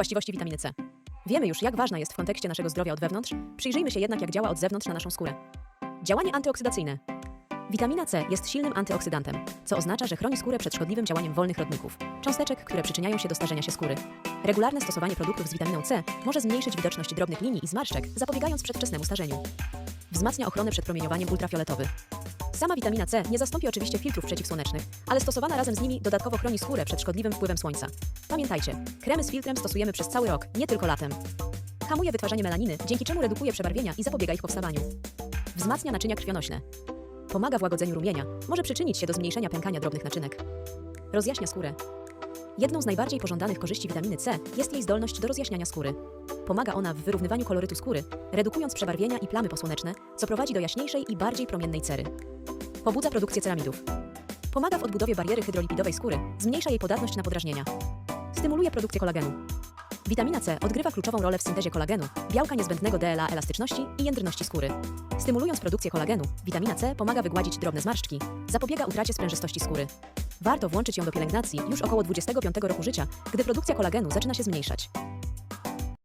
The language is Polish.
Właściwości witaminy C. Wiemy już, jak ważna jest w kontekście naszego zdrowia od wewnątrz, przyjrzyjmy się jednak, jak działa od zewnątrz na naszą skórę. Działanie antyoksydacyjne. Witamina C jest silnym antyoksydantem, co oznacza, że chroni skórę przed szkodliwym działaniem wolnych rodników, cząsteczek, które przyczyniają się do starzenia się skóry. Regularne stosowanie produktów z witaminą C może zmniejszyć widoczność drobnych linii i zmarszczek, zapobiegając przedwczesnemu starzeniu. Wzmacnia ochronę przed promieniowaniem ultrafioletowym. Sama witamina C nie zastąpi oczywiście filtrów przeciwsłonecznych, ale stosowana razem z nimi dodatkowo chroni skórę przed szkodliwym wpływem słońca. Pamiętajcie, kremy z filtrem stosujemy przez cały rok, nie tylko latem. Hamuje wytwarzanie melaniny, dzięki czemu redukuje przebarwienia i zapobiega ich powstawaniu. Wzmacnia naczynia krwionośne. Pomaga w łagodzeniu rumienia, może przyczynić się do zmniejszenia pękania drobnych naczynek. Rozjaśnia skórę. Jedną z najbardziej pożądanych korzyści witaminy C jest jej zdolność do rozjaśniania skóry. Pomaga ona w wyrównywaniu kolorytu skóry, redukując przebarwienia i plamy posłoneczne, co prowadzi do jaśniejszej i bardziej promiennej cery. Pobudza produkcję ceramidów. Pomaga w odbudowie bariery hydrolipidowej skóry, zmniejsza jej podatność na podrażnienia. Stymuluje produkcję kolagenu. Witamina C odgrywa kluczową rolę w syntezie kolagenu, białka niezbędnego dla elastyczności i jędrności skóry. Stymulując produkcję kolagenu, witamina C pomaga wygładzić drobne zmarszczki, zapobiega utracie sprężystości skóry. Warto włączyć ją do pielęgnacji już około 25 roku życia, gdy produkcja kolagenu zaczyna się zmniejszać.